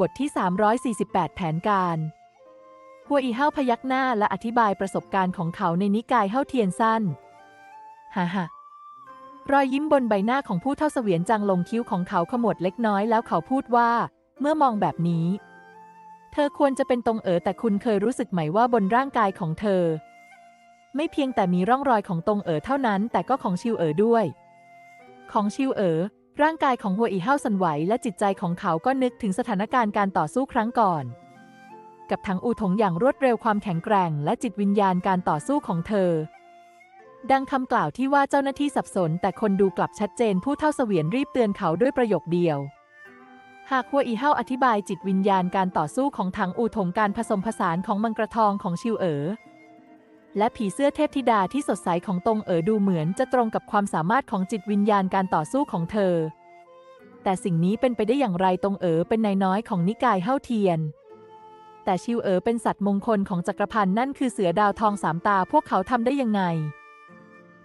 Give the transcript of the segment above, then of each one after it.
บทที่ 348 แผนการ หัวอีเฮ้าพยักหน้าและอธิบายประสบการณ์ของเขาในนิกายเฮ้าเทียนสั้น ฮ่าฮ่ารอยยิ้มบนใบหน้าของผู้เท่าเสวียนจางลงคิ้วของเขาขมวดเล็กน้อยแล้วเขาพูดว่า เมื่อมองแบบนี้ เธอควรจะเป็นตรงเอ๋อแต่คุณเคยรู้สึกไหมว่าบนร่างกายของเธอ ไม่เพียงแต่มีร่องรอยของตรงเอ๋อเท่านั้น แต่ก็ของชิวเอ๋อด้วย ของชิวเอ๋อ ร่างกายของหัวอีเฮาสั่นไหวและจิตใจของเขาก็นึกถึงสถานการณ์การต่อสู้ครั้งก่อน กับทั้งอูถงอย่างรวดเร็วความแข็งแกร่ง และจิตวิญญาณการต่อสู้ของเธอ ดังคำกล่าวที่ว่าเจ้าหน้าที่สับสน แต่คนดูกลับชัดเจนผู้เท่าเสวียนรีบเตือนเขาด้วยประโยคเดียว หากหัวอีเฮาอธิบายจิตวิญญาณการต่อสู้ของถังอูถงการผสมผสานของมังกรทองของชิวเอ๋อ และผีเสื้อเทพธิดาที่สดใสของตงเอ๋อดูเหมือนจะตรงกับความสามารถของจิตวิญญาณการต่อสู้ของเธอ แต่สิ่งนี้เป็นไปได้อย่างไรตงเอ๋อเป็นนายน้อยของนิกายเฮ้าเทียน แต่ชิวเอ๋อเป็นสัตว์มงคลของจักรพันธ์นั่นคือเสือดาวทองสามตาพวกเขาทำได้ยังไง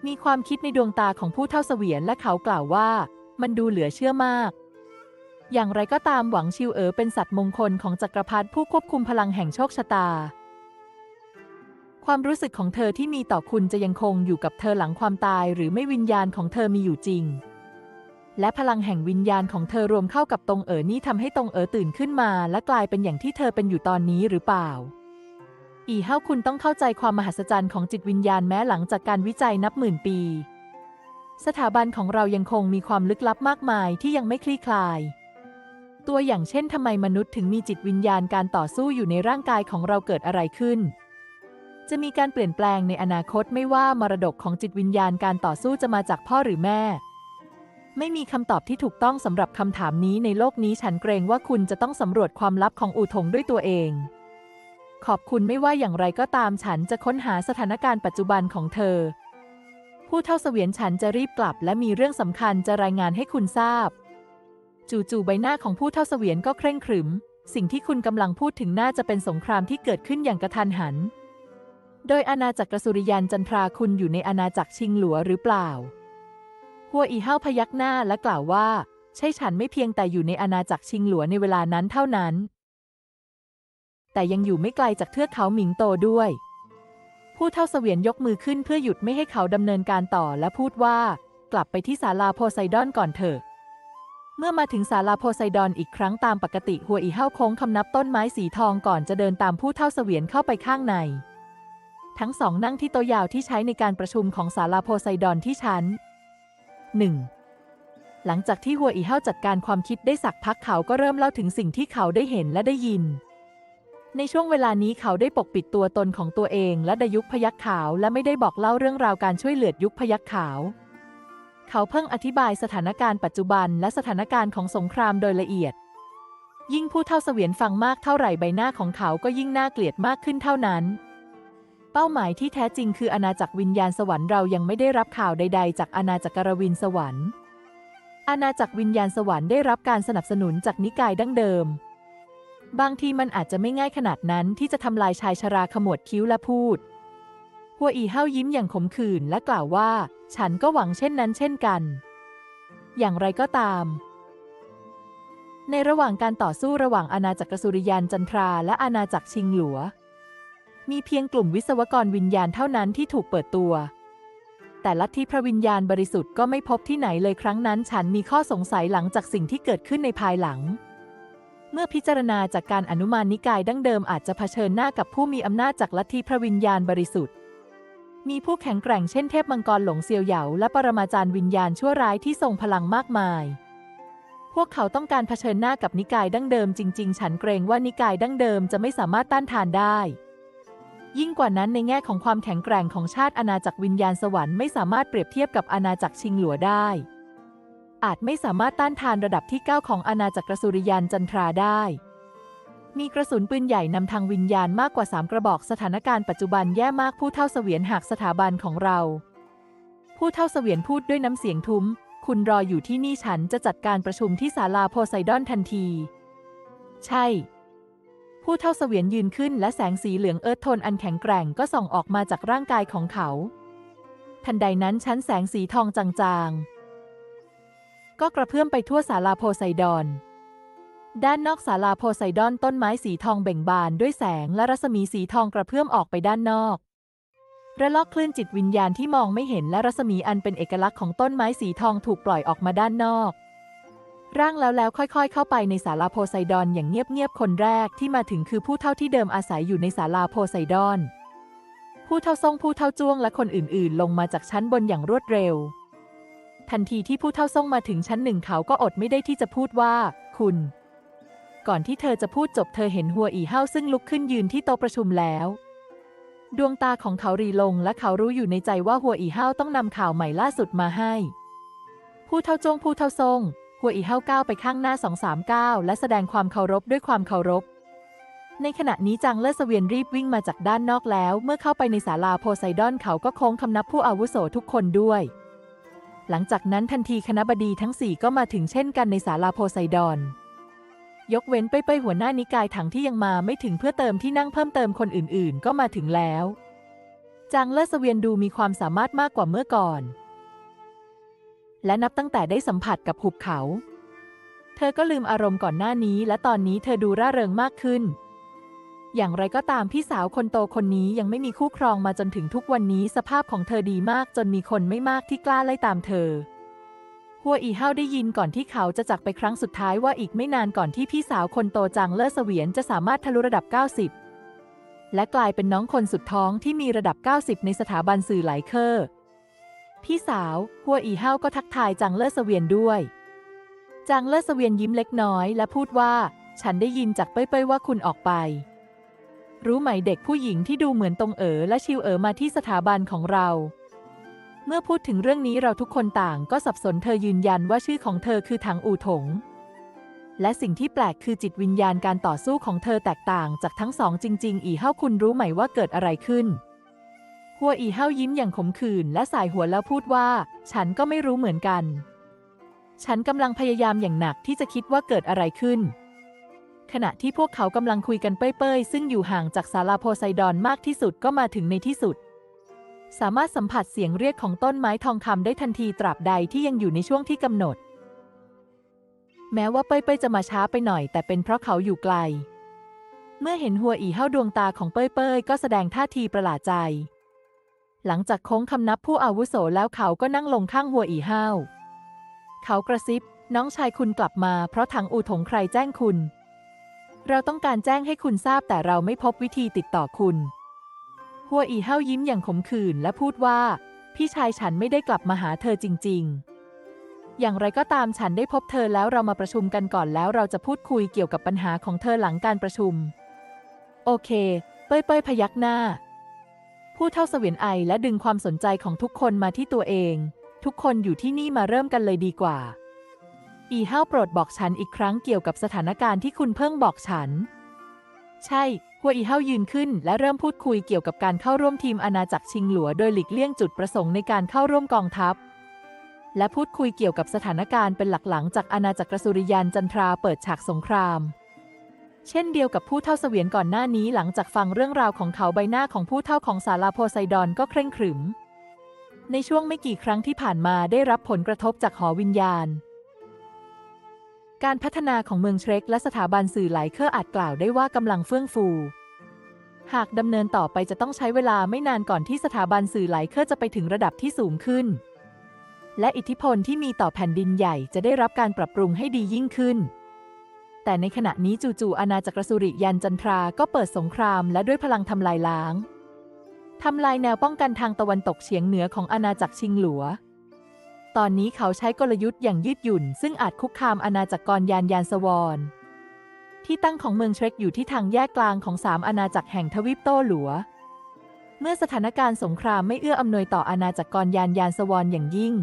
มีความคิดในดวงตาของผู้เท่าเสวียนและเขากล่าวว่า มันดูเหลือเชื่อมากอย่างไรก็ตามหวังชิวเอ๋อเป็นสัตว์มงคลของจักรพรรดิผู้ควบคุมพลังแห่งโชคชะตา ความรู้สึกของเธอที่มีต่อคุณจะยังคงอยู่กับเธอหลังความตายหรือไม่วิญญาณของเธอมีอยู่จริง และพลังแห่งวิญญาณของเธอรวมเข้ากับตรงเอ๋อนี่ทำให้ตรงเอ๋อตื่นขึ้นมา และกลายเป็นอย่างที่เธอเป็นอยู่ตอนนี้หรือเปล่า อีเฮ้าคุณต้องเข้าใจความมหัศจรรย์ของจิตวิญญาณแม้หลังจากการวิจัยนับหมื่นปี สถาบันของเรายังคงมีความลึกลับมากมายที่ยังไม่คลี่คลายตัวอย่างเช่นทำไมมนุษย์ถึงมีจิตวิญญาณการต่อสู้อยู่ในร่างกายของเราเกิดอะไรขึ้น จะมีการเปลี่ยนแปลงในอนาคตไม่ว่ามรดกของจิตวิญญาณการต่อสู้จะมาจากพ่อหรือแม่ ไม่มีคำตอบที่ถูกต้องสำหรับคำถามนี้ในโลกนี้ฉันเกรงว่าคุณจะต้องสำรวจความลับของอู่ทงด้วยตัวเอง ขอบคุณไม่ว่าอย่างไรก็ตามฉันจะค้นหาสถานการณ์ปัจจุบันของเธอ ผู้เท่าเสวียนฉันจะรีบกลับ และมีเรื่องสำคัญจะรายงานให้คุณทราบ จู่ๆใบหน้าของผู้เท่าเสวียนก็เคร่งขรึม สิ่งที่คุณกำลังพูดถึงน่าจะเป็นสงครามที่เกิดขึ้นอย่างกระทันหัน โดยอาณาจักรสุริยันจันทราคุณอยู่ในอาณาจักรชิงหลัวหรือเปล่า หัวอีเฮ้าพยักหน้าและกล่าวว่า ใช่ฉันไม่เพียงแต่อยู่ในอาณาจักรชิงหลัวในเวลานั้นเท่านั้น แต่ยังอยู่ไม่ไกลจากเทือกเขาหมิงโตด้วย ผู้เท่าเสวียนยกมือขึ้นเพื่อหยุดไม่ให้เขาดำเนินการต่อและพูดว่า กลับไปที่ศาลาโพไซดอนก่อนเถอะเมื่อมาถึงศาลาโพไซดอนอีกครั้งตามปกติหัวอีเฮ้าโค้งคำนับต้นไม้สีทองก่อนจะเดินตามผู้เท่าเสวียนเข้าไปข้างใน ทั้งสองนั่งที่โต๊ะยาวที่ใช้ในการประชุมของศาลาโพไซดอนที่ชั้นหนึ่งหลังจากที่หัวอีเฮาจัดการความคิดได้สักพักเขาก็เริ่มเล่าถึงสิ่งที่เขาได้เห็นและได้ยิน ในช่วงเวลานี้เขาได้ปกปิดตัวตนของตัวเองและดยุคพยักขาวและไม่ได้บอกเล่าเรื่องราวการช่วยเหลือยุคพยักขาว เขาเพิ่งอธิบายสถานการณ์ปัจจุบันและสถานการณ์ของสงครามโดยละเอียด ยิ่งผู้เท่าเสวียนฟังมากเท่าไหร่ใบหน้าของเขาก็ยิ่งน่าเกลียดมากขึ้นเท่านั้น เป้าหมายที่แท้จริงคืออาณาจักรวิญญาณสวรรค์เรายังไม่ได้รับข่าวใด ๆ จากอาณาจักรกรวินสวรรค์ อาณาจักรวิญญาณสวรรค์ได้รับการสนับสนุนจากนิกายดั้งเดิม บางทีมันอาจจะไม่ง่ายขนาดนั้นที่จะทำลายชายชราขมวดคิ้วและพูด หัวอีเฮ้ายิ้มอย่างขมขื่นและกล่าวว่า ฉันก็หวังเช่นนั้นเช่นกัน อย่างไรก็ตามในระหว่างการต่อสู้ระหว่างอาณาจักรสุริยันจันทราและอาณาจักรชิงหลัว มีเพียงกลุ่มวิศวกรวิญญาณเท่านั้นที่ถูกเปิดตัว แต่ลัทธิพระวิญญาณบริสุทธิ์ก็ไม่พบที่ไหนเลยครั้งนั้นฉันมีข้อสงสัยหลังจากสิ่งที่เกิดขึ้นในภายหลัง เมื่อพิจารณาจากการอนุมานนิกายดั้งเดิมอาจจะเผชิญหน้ากับผู้มีอำนาจจากลัทธิพระวิญญาณบริสุทธิ์ มีผู้แข็งแกร่งเช่นเทพมังกรหลงเซียวเหยาและปรมาจารย์วิญญาณชั่วร้ายที่ทรงพลังมากมายพวกเขาต้องการเผชิญหน้ากับนิกายดั้งเดิมจริง ๆ ฉันเกรงว่านิกายดั้งเดิมจะไม่สามารถต้านทานได้ ยิ่งกว่านั้นในแง่ของความแข็งแกร่งของชาติอาณาจักรวิญญาณสวรรค์ไม่สามารถเปรียบเทียบกับอาณาจักรชิงหลัวได้ อาจไม่สามารถต้านทานระดับที่ 9 ของอาณาจักรสุริยันจันทราได้ มีกระสุนปืนใหญ่นำทางวิญญาณมากกว่า 3 กระบอกสถานการณ์ปัจจุบันแย่มากผู้เท่าเสวียนหากสถาบันของเรา ผู้เท่าเสวียนพูดด้วยน้ำเสียงทุ้ม คุณรออยู่ที่นี่ฉันจะจัดการประชุมที่ศาลาโพไซดอนทันที ใช่ ผู้เท่าเสวียนยืนขึ้นและแสงสีเหลืองเอิร์ธโทนอันแข็งแกร่งก็ส่องออกมาจากร่างกายของเขา ทันใดนั้นชั้นแสงสีทองจางๆ ก็กระเพื่อมไปทั่วศาลาโพไซดอน ด้านนอกศาลาโพไซดอนต้นไม้สีทองเบ่งบานด้วยแสงและรัศมีสีทองกระเพื่อมออกไปด้านนอกระลอกคลื่นจิตวิญญาณที่มองไม่เห็นและรัศมีอันเป็นเอกลักษณ์ของต้นไม้สีทองถูกปล่อยออกมาด้านนอก ร่างแล้วแล้วค่อย ๆ เข้าไปในศาลาโพไซดอนอย่างเงียบๆคนแรกที่มาถึงคือผู้เท่าที่เดิมอาศัยอยู่ในศาลาโพไซดอน ผู้เท่าทรงผู้เท่าจ้วงและคนอื่นๆ ลงมาจากชั้นบนอย่างรวดเร็ว ทันทีที่ผู้เท่าทรงมาถึงชั้นหนึ่งเขาก็อดไม่ได้ที่จะพูดว่า คุณ ก่อนที่เธอจะพูดจบเธอเห็นหัวอีเฮาซึ่งลุกขึ้นยืนที่โต๊ะประชุมแล้วดวงตาของเขารีลงและเขารู้อยู่ในใจว่าหัวอีเฮาต้องนำข่าวใหม่ล่าสุดมาให้ ผู้เท่าจงผู้เท่าทรง หัวอีเฮาก้าวไปข้างหน้าสองสามก้าวและแสดงความเคารพด้วยความเคารพ ในขณะนี้จางเลิศเสวียนรีบวิ่งมาจากด้านนอกแล้ว เมื่อเข้าไปในศาลาโพไซดอนเขาก็โค้งคำนับผู้อาวุโสทุกคนด้วย หลังจากนั้นทันทีคณะบดีทั้งสี่ก็มาถึงเช่นกันในศาลาโพไซดอน ยกเว้นไปไปหัวหน้านิกายถังที่ยังมาไม่ถึงเพื่อเติมที่นั่งเพิ่มเติมคนอื่น ๆ ก็มาถึงแล้ว จางเลิศเสวียนดูมีความสามารถมากกว่าเมื่อก่อน และนับตั้งแต่ได้สัมผัสกับหุบเขา เธอก็ลืมอารมณ์ก่อนหน้านี้ และตอนนี้เธอดูร่าเริงมากขึ้น อย่างไรก็ตามพี่สาวคนโตคนนี้ยังไม่มีคู่ครองมาจนถึงทุกวันนี้สภาพของเธอดีมากจนมีคนไม่มากที่กล้าไล่ตามเธอ หัวอีเฮาได้ยินก่อนที่เขาจะจากไปครั้งสุดท้ายว่าอีกไม่นานก่อนที่พี่สาวคนโตจางเลิศเสวียนจะสามารถทะลุระดับ 90 และกลายเป็นน้องคนสุดท้องที่มีระดับ 90 ในสถาบันสื่อหลายเคอร์ พี่สาว หัวอีเฮาก็ทักทายจางเลิศเสวียนด้วย จางเลิศเสวียนยิ้มเล็กน้อยและพูดว่า ฉันได้ยินจากเป้ยๆว่าคุณออกไป รู้ไหมเด็กผู้หญิงที่ดูเหมือนตรงเอ๋อและชิวเอ๋อมาที่สถาบันของเรา เมื่อพูดถึงเรื่องนี้เราทุกคนต่างก็สับสนเธอยืนยันว่าชื่อของเธอคือถังอู่ถง และสิ่งที่แปลกคือจิตวิญญาณการต่อสู้ของเธอแตกต่างจากทั้งสองจริง ๆ อีเฮ้าคุณรู้ไหมว่าเกิดอะไรขึ้น หัวอีเฮายิ้มอย่างขมขื่นและสายหัวแล้วพูดว่า ฉันก็ไม่รู้เหมือนกัน ฉันกำลังพยายามอย่างหนักที่จะคิดว่าเกิดอะไรขึ้น ขณะที่พวกเขากำลังคุยกันเป้ยๆ ซึ่งอยู่ห่างจากศาลาโพไซดอนมากที่สุดก็มาถึงในที่สุด สามารถสัมผัสเสียงเรียกของต้นไม้ทองคำได้ทันทีตราบใดที่ยังอยู่ในช่วงที่กำหนด แม้ว่าเป้ยๆจะมาช้าไปหน่อย แต่เป็นเพราะเขาอยู่ไกล เมื่อเห็นหัวอีเฮาดวงตาของเป้ยๆก็แสดงท่าทีประหลาดใจ หลังจากโค้งคำนับผู้อาวุโสแล้วเขาก็นั่งลงข้างหัวอีเฮ้าเขากระซิบ น้องชายคุณกลับมาเพราะทางอู่ถงใครแจ้งคุณ เราต้องการแจ้งให้คุณทราบแต่เราไม่พบวิธีติดต่อคุณ หัวอีเฮ้ายิ้มอย่างขมขื่นและพูดว่า พี่ชายฉันไม่ได้กลับมาหาเธอจริง ๆ อย่างไรก็ตามฉันได้พบเธอแล้วเรามาประชุมกันก่อนแล้วเราจะพูดคุยเกี่ยวกับปัญหาของเธอหลังการประชุม โอเค เป้ยเป้ยพยักหน้า ผู้เท่าเสวียนไอและดึงความสนใจของทุกคนมาที่ตัวเอง ทุกคนอยู่ที่นี่มาเริ่มกันเลยดีกว่า อีเฮ้าโปรดบอกฉันอีกครั้งเกี่ยวกับสถานการณ์ที่คุณเพิ่งบอกฉัน ใช่หัวอีเฮ้ายืนขึ้นและเริ่มพูดคุยเกี่ยวกับการเข้าร่วมทีมอาณาจักรชิงหลัวโดยหลีกเลี่ยงจุดประสงค์ในการเข้าร่วมกองทัพ และพูดคุยเกี่ยวกับสถานการณ์เป็นหลักหลังจากอาณาจักรสุริยันจันทราเปิดฉากสงคราม เช่นเดียวกับผู้เท่าเสวียนก่อนหน้านี้หลังจากฟังเรื่องราวของเขาใบหน้าของผู้เท่าของศาลาโพไซดอนก็เคร่งขรึม ในช่วงไม่กี่ครั้งที่ผ่านมาได้รับผลกระทบจากหอวิญญาณ การพัฒนาของเมืองเชร็กและสถาบันสื่อหลายเครืออาจกล่าวได้ว่ากำลังเฟื่องฟู หากดำเนินต่อไปจะต้องใช้เวลาไม่นานก่อนที่สถาบันสื่อหลายเครือจะไปถึงระดับที่สูงขึ้น และอิทธิพลที่มีต่อแผ่นดินใหญ่จะได้รับการปรับปรุงให้ดียิ่งขึ้น แต่ในขณะนี้จู่ๆอาณาจักรสุริยันจันทราก็เปิดสงครามและด้วยพลังทำลายล้างทำลายแนวป้องกันทางตะวันตกเฉียงเหนือของอาณาจักรชิงหลัว ตอนนี้เขาใช้กลยุทธ์อย่างยืดหยุ่น ซึ่งอาจคุกคามอาณาจักรกรยานยานสวรรที่ตั้งของเมืองเทรกอยู่ที่ทางแยกกลางของสามอาณาจักรแห่งทวีปโต้หลัว เมื่อสถานการณ์สงครามไม่เอื้ออำนวยต่ออาณาจักรกรยานยานสวรอย่างยิ่ง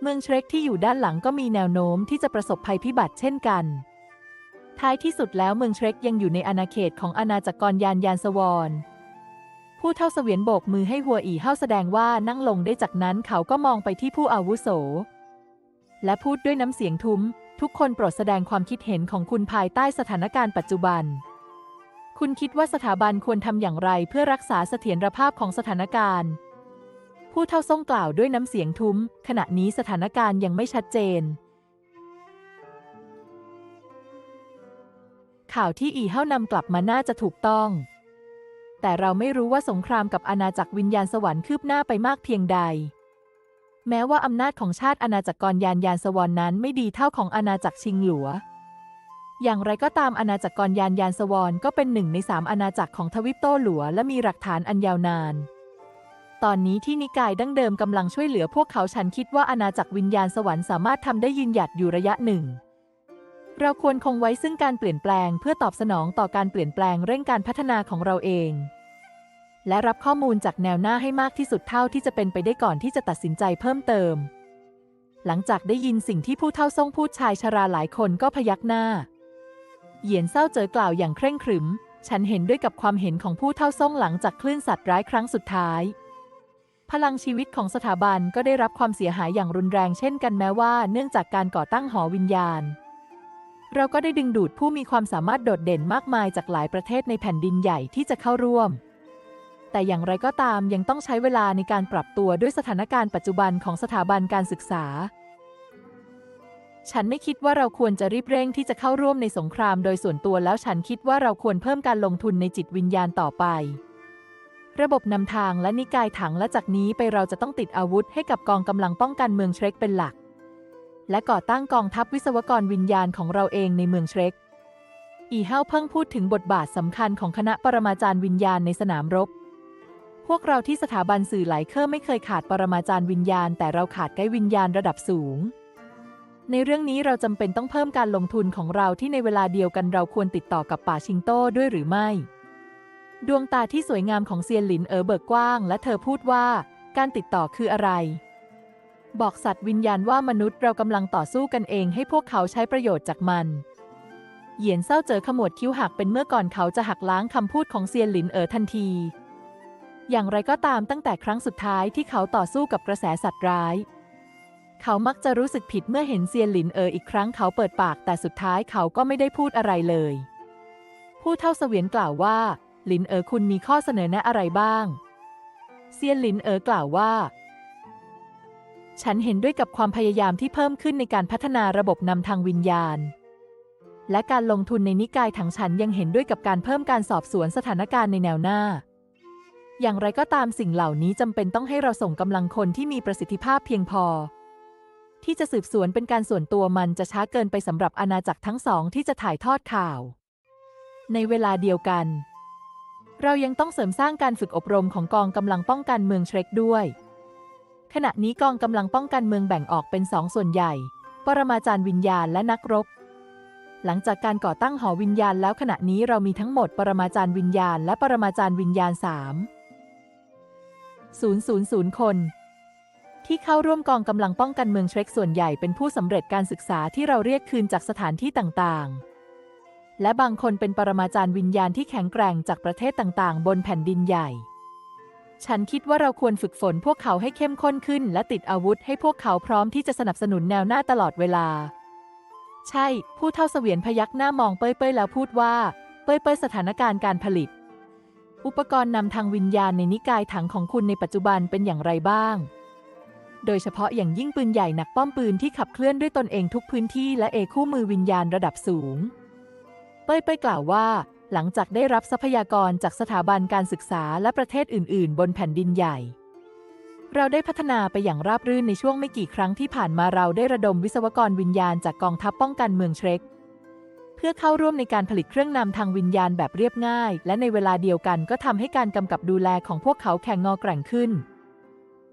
เมืองเทรกที่อยู่ด้านหลังก็มีแนวโน้มที่จะประสบภัยพิบัติเช่นกัน ท้ายที่สุดแล้วเมืองเทรกยังอยู่ในอาณาเขตของอาณาจักรกรยานยานสวรผู้เท่าเสวียนโบกมือให้หัวอีเฮ้าแสดงว่านั่งลงได้จากนั้นเขาก็มองไปที่ผู้อาวุโส และพูดด้วยน้ำเสียงทุ้ม ทุกคนโปรดแสดงความคิดเห็นของคุณภายใต้สถานการณ์ปัจจุบัน คุณคิดว่าสถาบันควรทำอย่างไรเพื่อรักษาเสถียรภาพของสถานการณ์ ผู้เท่าทรงกล่าวด้วยน้ำเสียงทุ้ม ขณะนี้สถานการณ์ยังไม่ชัดเจน ข่าวที่อีเฮ้านำกลับมาน่าจะถูกต้อง แต่เราไม่รู้ว่าสงครามกับอาณาจักรวิญญาณสวรรค์คืบหน้าไปมากเพียงใด แม้ว่าอำนาจของชาติอาณาจักรกรยานยานสวรรค์นั้นไม่ดีเท่าของอาณาจักรชิงหลัว อย่างไรก็ตามอาณาจักรกรยานยานสวรรค์ก็เป็นหนึ่งในสามอาณาจักรของทวิปโต้หลัวและมีหลักฐานอันยาวนานตอนนี้ที่นิกายดั้งเดิมกำลังช่วยเหลือพวกเขาฉันคิดว่าอาณาจักรวิญญาณสวรรค์สามารถทำได้ยืนหยัดอยู่ระยะหนึ่ง เราควรคงไว้ซึ่งการเปลี่ยนแปลงเพื่อตอบสนองต่อการเปลี่ยนแปลงเร่งการพัฒนาของเราเอง และรับข้อมูลจากแนวหน้าให้มากที่สุดเท่าที่จะเป็นไปได้ก่อนที่จะตัดสินใจเพิ่มเติม หลังจากได้ยินสิ่งที่ผู้เฒ่าทรงพูดชายชราหลายคนก็พยักหน้า เหยียนเศร้าเจอกล่าวอย่างเคร่งขรึม ฉันเห็นด้วยกับความเห็นของผู้เฒ่าทรงหลังจากคลื่นสัตว์ร้ายครั้งสุดท้ายพลังชีวิตของสถาบันก็ได้รับความเสียหายอย่างรุนแรงเช่นกันแม้ว่าเนื่องจากการก่อตั้งหอวิญญาณ เราก็ได้ดึงดูดผู้มีความสามารถโดดเด่นมากมายจากหลายประเทศในแผ่นดินใหญ่ที่จะเข้าร่วม แต่อย่างไรก็ตามยังต้องใช้เวลาในการปรับตัวด้วยสถานการณ์ปัจจุบันของสถาบันการศึกษา ฉันไม่คิดว่าเราควรจะรีบเร่งที่จะเข้าร่วมในสงครามโดยส่วนตัวแล้วฉันคิดว่าเราควรเพิ่มการลงทุนในจิตวิญญาณต่อไป ระบบนำทางและนิกายถังและจากนี้ไปเราจะต้องติดอาวุธให้กับกองกำลังป้องกันเมืองเชรกเป็นหลัก และก่อตั้งกองทัพวิศวกรวิญญาณของเราเองในเมืองเชรกอีเฮาเพิ่งพูดถึงบทบาทสำคัญของคณะปรมาจารย์วิญญาณในสนามรบ พวกเราที่สถาบันสื่อหลายเครือไม่เคยขาดปรมาจารย์วิญญาณ แต่เราขาดไกด์วิญญาณระดับสูง ในเรื่องนี้เราจำเป็นต้องเพิ่มการลงทุนของเราที่ในเวลาเดียวกันเราควรติดต่อกับป่าชิงโต้ด้วยหรือไม่ ดวงตาที่สวยงามของเซียนหลินเอ๋อเบิกกว้าง และเธอพูดว่า การติดต่อคืออะไร บอกสัตว์วิญญาณว่ามนุษย์เรากำลังต่อสู้กันเองให้พวกเขาใช้ประโยชน์จากมัน เหยียนเศร้าเจอขมวดคิ้วหักเป็นเมื่อก่อนเขาจะหักล้างคำพูดของเซียนหลินเอ๋อทันที อย่างไรก็ตามตั้งแต่ครั้งสุดท้ายที่เขาต่อสู้กับกระแสสัตว์ร้าย เขามักจะรู้สึกผิดเมื่อเห็นเซียนหลินเอ๋ออีกครั้งเขาเปิดปากแต่สุดท้ายเขาก็ไม่ได้พูดอะไรเลย ผู้เท่าเสวียนกล่าวว่า หลินเอ๋อคุณมีข้อเสนอแนะอะไรบ้าง เซียนหลินเอ๋อกล่าวว่า ฉันเห็นด้วยกับความพยายามที่เพิ่มขึ้นในการพัฒนาระบบนำทางวิญญาณ และการลงทุนในนิกายถังฉันยังเห็นด้วยกับการเพิ่มการสอบสวนสถานการณ์ในแนวหน้า อย่างไรก็ตามสิ่งเหล่านี้จำเป็นต้องให้เราส่งกำลังคนที่มีประสิทธิภาพเพียงพอ ที่จะสืบสวนเป็นการส่วนตัวมันจะช้าเกินไปสำหรับอาณาจักรทั้งสองที่จะถ่ายทอดข่าว ในเวลาเดียวกัน เรายังต้องเสริมสร้างการฝึกอบรมของกองกำลังป้องกันเมืองเชรกด้วย ขณะนี้กองกำลังป้องกันเมืองแบ่งออกเป็นสองส่วนใหญ่ ปรมาจารย์วิญญาณและนักรบ หลังจากการก่อตั้งหอวิญญาณแล้วขณะนี้เรามีทั้งหมดปรมาจารย์วิญญาณและปรมาจารย์วิญญาณ3 000 คน ที่เข้าร่วมกองกำลังป้องกันเมืองเชรกส่วนใหญ่เป็นผู้สำเร็จการศึกษาที่เราเรียกคืนจากสถานที่ต่างๆ และบางคนเป็นปรมาจารย์วิญญาณที่แข็งแกร่งจากประเทศต่างๆ บนแผ่นดินใหญ่ ฉันคิดว่าเราควรฝึกฝนพวกเขาให้เข้มข้นขึ้น และติดอาวุธให้พวกเขาพร้อมที่จะสนับสนุนแนวหน้าตลอดเวลา ใช่ ผู้เท่าเสวียนพยักหน้ามองเป้ยเป้ยแล้วพูดว่า เป้ยเป้ยสถานการณ์การผลิต อุปกรณ์นำทางวิญญาณในนิกายถังของคุณในปัจจุบันเป็นอย่างไรบ้าง โดยเฉพาะอย่างยิ่งปืนใหญ่หนักป้อมปืนที่ขับเคลื่อนด้วยตนเองทุกพื้นที่และเอคู่มือวิญญาณระดับสูง เป้ยเป้ยกล่าวว่า หลังจากได้รับทรัพยากรจากสถาบันการศึกษาและประเทศอื่น ๆ บนแผ่นดินใหญ่ เราได้พัฒนาไปอย่างราบรื่นในช่วงไม่กี่ครั้งที่ผ่านมาเราได้ระดมวิศวกรวิญญาณจากกองทัพป้องกันเมืองเชร็กเพื่อเข้าร่วมในการผลิตเครื่องนำทางวิญญาณแบบเรียบง่าย และในเวลาเดียวกันก็ทำให้การกำกับดูแลของพวกเขาแข็งงอแกร่งขึ้น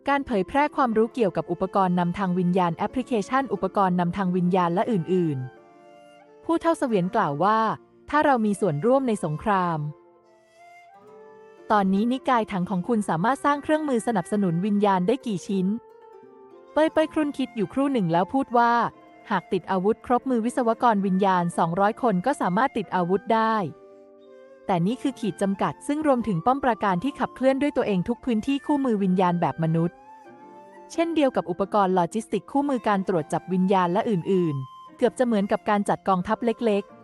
การเผยแพร่ความรู้เกี่ยวกับอุปกรณ์นำทางวิญญาณแอปพลิเคชัน อุปกรณ์นำทางวิญญาณและอื่น ๆ ผู้เท่าเสวียนกล่าวว่า ถ้าเรามีส่วนร่วมในสงคราม ตอนนี้นิกายถังของคุณสามารถสร้างเครื่องมือสนับสนุนวิญญาณได้กี่ชิ้น เป้ยเปยครุ่นคิดอยู่ครู่หนึ่งแล้วพูดว่า หากติดอาวุธครบมือวิศวกรวิญญาณ 200 คนก็สามารถติดอาวุธได้ แต่นี่คือขีดจำกัดซึ่งรวมถึงป้อมปราการที่ขับเคลื่อนด้วยตัวเองทุกพื้นที่คู่มือวิญญาณแบบมนุษย์ เช่นเดียวกับอุปกรณ์โลจิสติกคู่มือการตรวจจับวิญญาณและอื่น ๆ เกือบจะเหมือนกับการจัดกองทัพเล็ก ๆ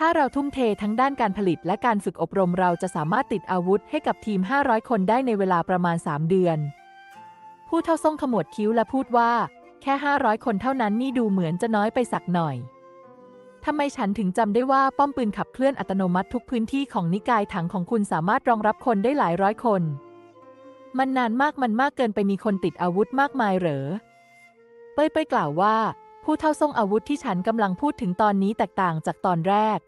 ถ้าเราทุ่มเททั้งด้านการผลิตและการฝึกอบรมเราจะสามารถติดอาวุธให้กับทีม 500 คนได้ในเวลาประมาณ 3 เดือน ผู้เท่าทรงขมวดคิ้วและพูดว่า แค่ 500 คนเท่านั้นนี่ดูเหมือนจะน้อยไปสักหน่อยททำไมฉันถึงจำได้ว่าป้อมปืนขับเคลื่อนอัตโนมัติทุกพื้นที่ของนิกายถังของคุณสามารถรองรับคนได้หลายร้อยคน มันนานมากมันมากเกินไปมีคนติดอาวุธมากมายเหรอ เป้ยเป้ยกล่าวว่า ผู้เท่าทรงอาวุธที่ฉันกำลังพูดถึงตอนนี้แตกต่างจากตอนแรก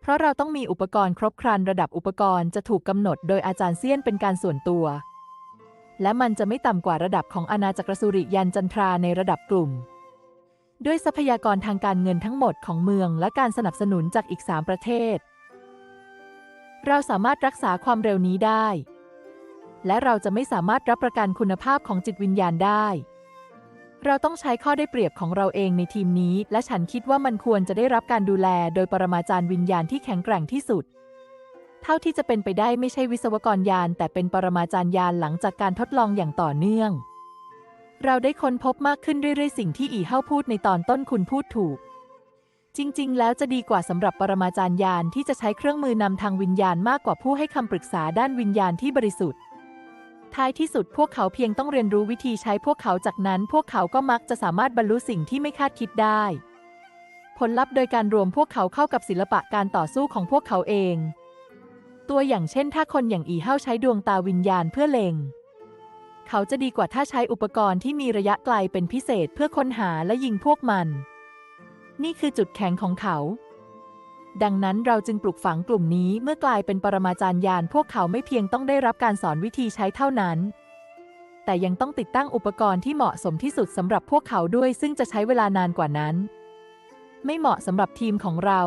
เพราะเราต้องมีอุปกรณ์ครบครันระดับอุปกรณ์จะถูกกำหนดโดยอาจารย์เซียนเป็นการส่วนตัว และมันจะไม่ต่ำกว่าระดับของอาณาจักรสุริยันจันทราในระดับกลุ่ม ด้วยทรัพยากรทางการเงินทั้งหมดของเมืองและการสนับสนุนจากอีกสามประเทศ เราสามารถรักษาความเร็วนี้ได้ และเราจะไม่สามารถรับประกันคุณภาพของจิตวิญญาณได้ เราต้องใช้ข้อได้เปรียบของเราเองในทีมนี้ และฉันคิดว่ามันควรจะได้รับการดูแล โดยปรมาจารย์วิญญาณที่แข็งแกร่งที่สุด เท่าที่จะเป็นไปได้ไม่ใช่วิศวกรยาน แต่เป็นปรมาจารย์ยานหลังจากการทดลองอย่างต่อเนื่อง เราได้ค้นพบมากขึ้นเรื่อยๆ สิ่งที่อีเฮ้าพูดในตอนต้นคุณพูดถูก จริง ๆ แล้วจะดีกว่าสำหรับปรมาจารย์ยานที่จะใช้เครื่องมือนำทางวิญญาณมากกว่าผู้ให้คำปรึกษาด้านวิญญาณที่บริสุทธิ์ ท้ายที่สุดพวกเขาเพียงต้องเรียนรู้วิธีใช้พวกเขาจากนั้น พวกเขาก็มักจะสามารถบรรลุสิ่งที่ไม่คาดคิดได้ ผลลัพธ์โดยการรวมพวกเขาเข้ากับศิลปะการต่อสู้ของพวกเขาเอง ตัวอย่างเช่น ถ้าคนอย่างอีเฮาใช้ดวงตาวิญญาณเพื่อเล็ง เขาจะดีกว่าถ้าใช้อุปกรณ์ที่มีระยะไกลเป็นพิเศษเพื่อค้นหาและยิงพวกมัน นี่คือจุดแข็งของเขา ดังนั้นเราจึงปลูกฝังกลุ่มนี้เมื่อกลายเป็นปรมาจารย์ยานพวกเขาไม่เพียงต้องได้รับการสอนวิธีใช้เท่านั้น แต่ยังต้องติดตั้งอุปกรณ์ที่เหมาะสมที่สุดสำหรับพวกเขาด้วยซึ่งจะใช้เวลานานกว่านั้น ไม่เหมาะสำหรับทีมของเรา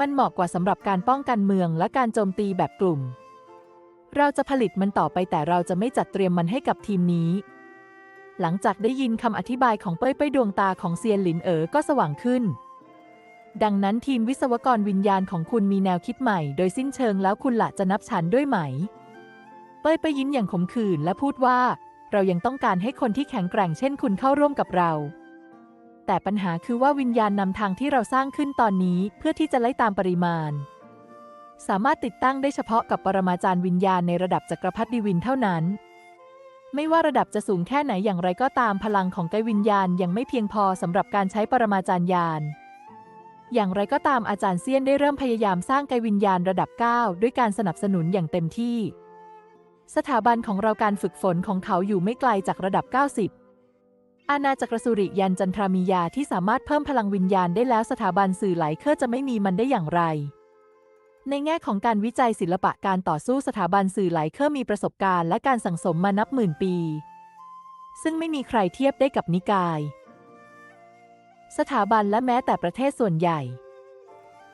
มันเหมาะกว่าสำหรับการป้องกันเมืองและการโจมตีแบบกลุ่ม เราจะผลิตมันต่อไปแต่เราจะไม่จัดเตรียมมันให้กับทีมนี้ หลังจากได้ยินคำอธิบายของเป้ยเป้ยดวงตาของเซียนหลินเอ๋อก็สว่างขึ้น ดังนั้นทีมวิศวกรวิญญาณของคุณมีแนวคิดใหม่ โดยสิ้นเชิงแล้วคุณละจะนับฉันด้วยไหม เป้ยเป้ยยิ้มอย่างขมขื่นและพูดว่า เรายังต้องการให้คนที่แข็งแกร่งเช่นคุณเข้าร่วมกับเรา แต่ปัญหาคือว่าวิญญาณนำทางที่เราสร้างขึ้นตอนนี้เพื่อที่จะไล่ตามปริมาณ สามารถติดตั้งได้เฉพาะกับปรมาจารย์วิญญาณในระดับจักรพรรดิวินเท่านั้นไม่ว่าระดับจะสูงแค่ไหนอย่างไรก็ตามพลังของไกวิญญาณยังไม่เพียงพอสำหรับการใช้ปรมาจารย์ยาน อย่างไรก็ตามอาจารย์เซียนได้เริ่มพยายามสร้างไกวิญญาณระดับ 9 ด้วยการสนับสนุนอย่างเต็มที่ สถาบันของเราการฝึกฝนของเขาอยู่ไม่ไกลจากระดับ 90 อาณาจักรสุริยันจันทรามียาที่สามารถเพิ่มพลังวิญญาณได้แล้วสถาบันสื่อไหลเคอร์จะไม่มีมันได้อย่างไร ในแง่ของการวิจัยศิลปะการต่อสู้สถาบันสื่อไหลเคอร์มีประสบการณ์และการสั่งสมมานับหมื่นปี ซึ่งไม่มีใครเทียบได้กับนิกาย สถาบันและแม้แต่ประเทศส่วนใหญ่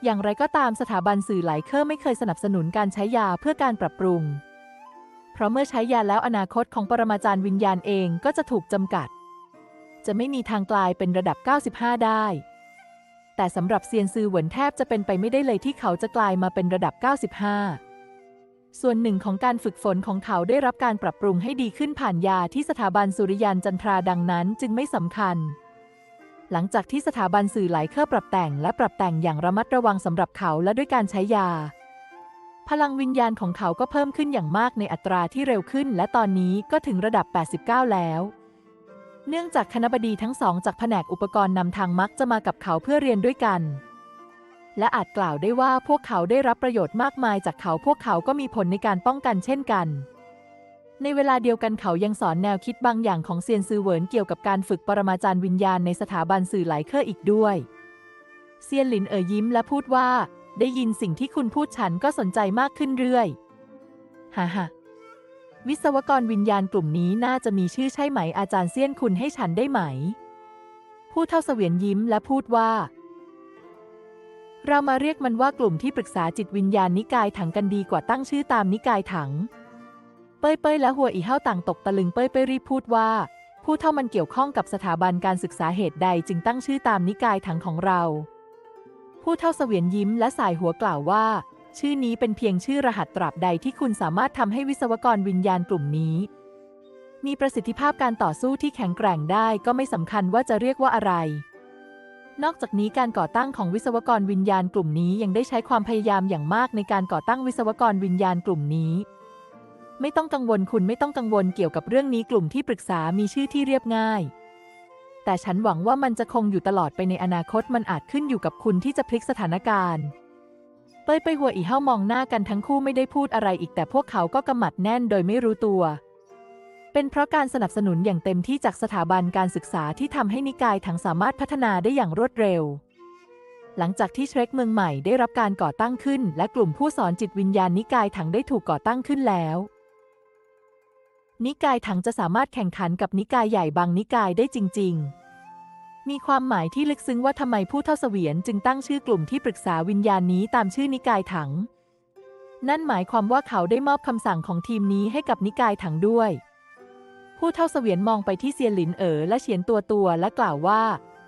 อย่างไรก็ตามสถาบันสื่อหลายเคอร์ไม่เคยสนับสนุนการใช้ยาเพื่อการปรับปรุง เพราะเมื่อใช้ยาแล้วอนาคตของปรมาจารย์วิญญาณเองก็จะถูกจำกัด จะไม่มีทางกลายเป็นระดับ 95 ได้ แต่สำหรับเซียนซือเหวินแทบจะเป็นไปไม่ได้เลยที่เขาจะกลายมาเป็นระดับ 95ส่วนหนึ่งของการฝึกฝนของเขาได้รับการปรับปรุงให้ดีขึ้นผ่านยาที่สถาบันสุริยันจันทราดังนั้นจึงไม่สำคัญ หลังจากที่สถาบันสื่อหลายเคอร์ปรับแต่งและปรับแต่งอย่างระมัดระวังสำหรับเขาและด้วยการใช้ยา พลังวิญญาณของเขาก็เพิ่มขึ้นอย่างมากในอัตราที่เร็วขึ้น และตอนนี้ก็ถึงระดับ 89 แล้ว เนื่องจากคณะบดีทั้งสองจากแผนกอุปกรณ์นำทางมักจะมากับเขาเพื่อเรียนด้วยกัน และอาจกล่าวได้ว่าพวกเขาได้รับประโยชน์มากมายจากเขาพวกเขาก็มีผลในการป้องกันเช่นกัน ในเวลาเดียวกันเขายังสอนแนวคิดบางอย่างของเซียนซือเหวินเกี่ยวกับการฝึกปรมาจารย์วิญญาณในสถาบันสื่อหลายเคอร์อีกด้วย เซียนหลินเอ่ยยิ้มและพูดว่า ได้ยินสิ่งที่คุณพูดฉันก็สนใจมากขึ้นเรื่อยฮ่าฮ่าวิศวกรวิญญาณกลุ่มนี้น่าจะมีชื่อใช่ไหมอาจารย์เซียนคุณให้ฉันได้ไหม ผู้เท่าเสวียนยิ้มและพูดว่า เรามาเรียกมันว่ากลุ่มที่ปรึกษาจิตวิญญาณนิกายถังกันดีกว่าตั้งชื่อตามนิกายถัง ป้ยเป้ยและหัวอีเฮ้าต่างตกตะลึงเป้ยเป้ยรีบพูดว่า ผู้เท่ามันเกี่ยวข้องกับสถาบันการศึกษาเหตุใดจึงตั้งชื่อตามนิกายถังของเรา ผู้เท่าเสวียนยิ้มและสายหัวกล่าวว่า ชื่อนี้เป็นเพียงชื่อรหัสตราบใดที่คุณสามารถทำให้วิศวกรวิญญาณกลุ่มนี้ มีประสิทธิภาพการต่อสู้ที่แข็งแกร่งได้ก็ไม่สำคัญว่าจะเรียกว่าอะไร นอกจากนี้การก่อตั้งของวิศวกรวิญญาณกลุ่มนี้ยังได้ใช้ความพยายามอย่างมากในการก่อตั้งวิศวกรวิญญาณกลุ่มนี้ ไม่ต้องกังวลคุณไม่ต้องกังวลเกี่ยวกับเรื่องนี้กลุ่มที่ปรึกษามีชื่อที่เรียบง่าย แต่ฉันหวังว่ามันจะคงอยู่ตลอดไปในอนาคตมันอาจขึ้นอยู่กับคุณที่จะพลิกสถานการณ์เป้ยไปหัวอีเฮ้ามองหน้ากันทั้งคู่ไม่ได้พูดอะไรอีกแต่พวกเขาก็กำมัดแน่นโดยไม่รู้ตัว เป็นเพราะการสนับสนุนอย่างเต็มที่จากสถาบันการศึกษาที่ทำให้นิกายถังสามารถพัฒนาได้อย่างรวดเร็ว หลังจากที่เทรคเมืองใหม่ได้รับการก่อตั้งขึ้น และกลุ่มผู้สอนจิตวิญญาณนิกายถังได้ถูกก่อตั้งขึ้นแล้ว นิกายถังจะสามารถแข่งขันกับนิกายใหญ่บางนิกายได้จริง ๆ มีความหมายที่ลึกซึ้งว่าทำไมผู้เท่าเสวียนจึงตั้งชื่อกลุ่มที่ปรึกษาวิญญาณนี้ตามชื่อนิกายถัง นั่นหมายความว่าเขาได้มอบคำสั่งของทีมนี้ให้กับนิกายถังด้วย ผู้เท่าเสวียนมองไปที่เซียนหลินเอ๋อและเฉียนตัวตัวและกล่าวว่า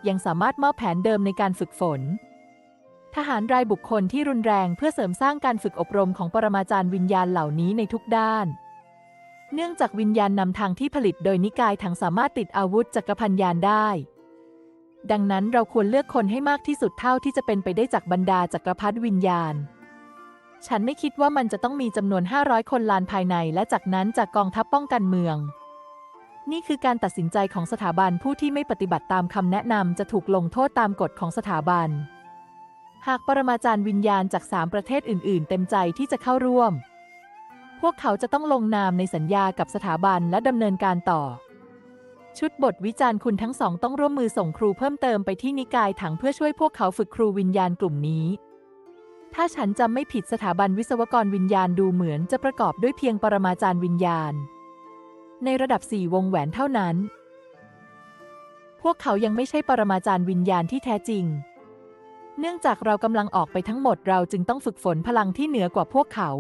ยังสามารถมอบแผนเดิมในการฝึกฝนทหารรายบุคคลที่รุนแรงเพื่อเสริมสร้างการฝึกอบรมของปรมาจารย์วิญญาณเหล่านี้ในทุกด้าน เนื่องจากวิญญาณนำทางที่ผลิตโดยนิกายถังสามารถติดอาวุธจักรพันยานได้ ดังนั้นเราควรเลือกคนให้มากที่สุดเท่าที่จะเป็นไปได้จากบรรดาจักรพรรดิวิญญาณ ฉันไม่คิดว่ามันจะต้องมีจำนวน 500 คนลานภายในและจากนั้นจากกองทัพป้องกันเมือง นี่คือการตัดสินใจของสถาบันผู้ที่ไม่ปฏิบัติตามคำแนะนำจะถูกลงโทษตามกฎของสถาบัน หากปรมาจารย์วิญญาณจากสามประเทศอื่น ๆ เต็มใจที่จะเข้าร่วม พวกเขาจะต้องลงนามในสัญญากับสถาบันและดำเนินการต่อ ชุดบทวิจารณ์คุณทั้งสองต้องร่วมมือส่งครูเพิ่มเติมไปที่นิกายถังเพื่อช่วยพวกเขาฝึกครูวิญญาณกลุ่มนี้ ถ้าฉันจำไม่ผิดสถาบันวิศวกรวิญญาณดูเหมือนจะประกอบด้วยเพียงปรมาจารย์วิญญาณ ในระดับสี่วงแหวนเท่านั้น พวกเขายังไม่ใช่ปรมาจารย์วิญญาณที่แท้จริง เนื่องจากเรากำลังออกไปทั้งหมดเราจึงต้องฝึกฝนพลังที่เหนือกว่าพวกเขา